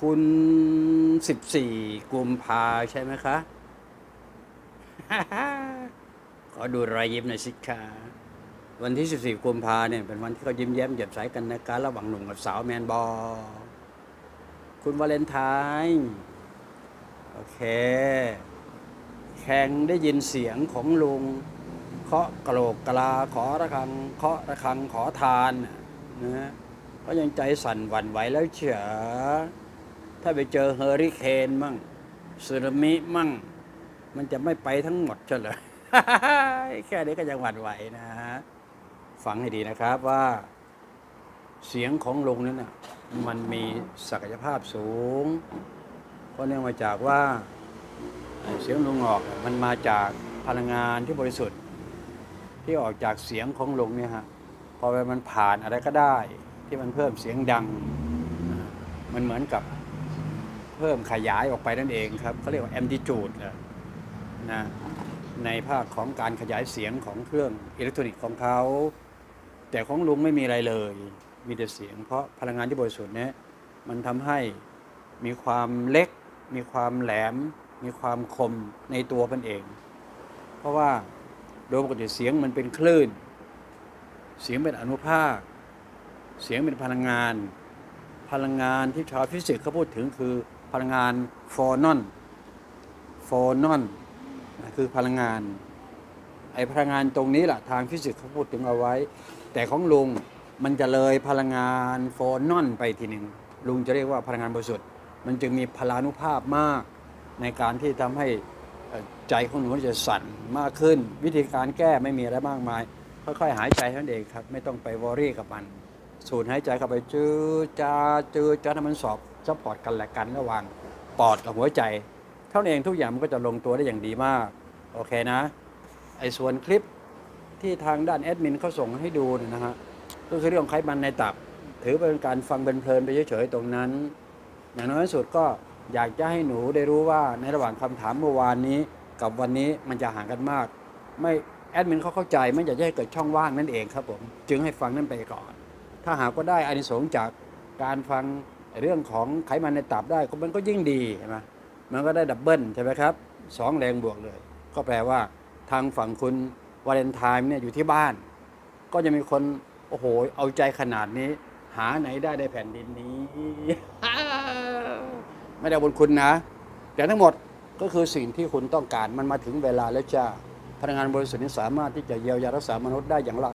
คุณสิบสี่กุมภาใช่ไหมคะ ขอดูรอยยิ้มหน่อยสิคะวันที่ 14 กุมภาเนี่ยเป็นวันที่เขายิ้มแย้มแจ่มใสกันนะการระหว่างหนุ่มกับสาวแมนบอลคุณวาเลนไทน์โอเค แข่งได้ยินเสียงของลุง เคาะกระโหลกกลาขอระฆัง เคาะระฆังขอทานนะ ก็ยังใจสั่นหวั่นไหวแล้วเฉอถ้าไปเจอเฮอริเคนมั่งสึนามิมั่ง มันจะไม่ไปทั้งหมดเฉลยแค่นี้ก็ยังหวั่นไหวนะฮะฟังให้ดีนะครับว่า เสียงของลุงนั้นนะมันมีศักยภาพสูง เพราะเนื่องมาจากว่าเสียงลุงออกมันมาจากพลังงานที่บริสุทธิ์ ที่ออกจากเสียงของลุงเนี่ยฮะพอมันผ่านอะไรก็ได้ ที่มันเพิ่มเสียงดัง มันเหมือนกับเพิ่มขยายออกไปนั่นเองครับเขาเรียกว่า amplitude นะในภาคของการขยายเสียงของเครื่องอิเล็กทรอนิกส์ของเขา แต่ของลุงไม่มีอะไรเลย มีแต่เสียง เพราะพลังงานที่บริสุทธิ์นี่ยมันทำให้มีความเล็ก มีความแหลม มีความคมในตัวมันเอง เพราะว่าโดยปกติเสียงมันเป็นคลื่น เสียงเป็นอนุภาค เสียงเป็นพลังงาน พลังงานที่ชาวฟิสิกส์เขาพูดถึงคือพลังงานฟอนอนฟอนอนคือพลังงาน ไอพลังงานตรงนี้แหละทางฟิสิกส์เขาพูดถึงเอาไว้ แต่ของลุงมันจะเลยพลังงานฟอนอนไปทีหนึ่งลุงจะเรียกว่าพลังงานบริสุทธิ์มันจึงมีพลานุภาพมากในการที่ทำให้ใจของหนูจะสั่นมากขึ้น วิธีการแก้ไม่มีอะไรมากมาย ค่อยๆ หายใจเท่านั้นเองครับ ไม่ต้องไปวอรี่กับมัน สูดหายใจเข้าไปจืดจาจืดจาให้มันสอบซัพพอร์ตกันและกันระหว่างปอดกับหัวใจ เท่านั้นเองทุกอย่างมันก็จะลงตัวได้อย่างดีมาก โอเคนะ ไอ้ส่วนคลิปที่ทางด้านแอดมินเขาส่งให้ดูนะฮะก็คือเรื่องไขมันในตับ ถือเป็นการฟังเพลินไปเฉยๆตรงนั้น อย่างน้อยสุดก็อยากจะให้หนูได้รู้ว่าในระหว่างคำถามเมื่อวานนี้ กับวันนี้มันจะห่างกันมาก ไม่แอดมินเขาเข้าใจไม่อยากจะให้เกิดช่องว่างนั่นเองครับผม จึงให้ฟังนั่นไปก่อน ถ้าหากว่าได้อานิสงส์จากการฟังเรื่องของไขมันในตับได้ก็มันก็ยิ่งดีใช่ไหมมันก็ได้ดับเบิลใช่ไหมครับสองแรงบวกเลย ก็แปลว่าทางฝั่งคุณวาเลนไทน์เนี่ยอยู่ที่บ้าน ก็จะมีคนโอ้โหเอาใจขนาดนี้ หาไหนได้ในแผ่นดินนี้ ไม่ได้เอาบนคุณนะ แต่ทั้งหมดก็คือสิ่งที่คุณต้องการมันมาถึงเวลาแล้วจ้าพลังงานบริสุทธิ์นี้สามารถที่จะเยียวยารักษามนุษย์ได้อย่างละ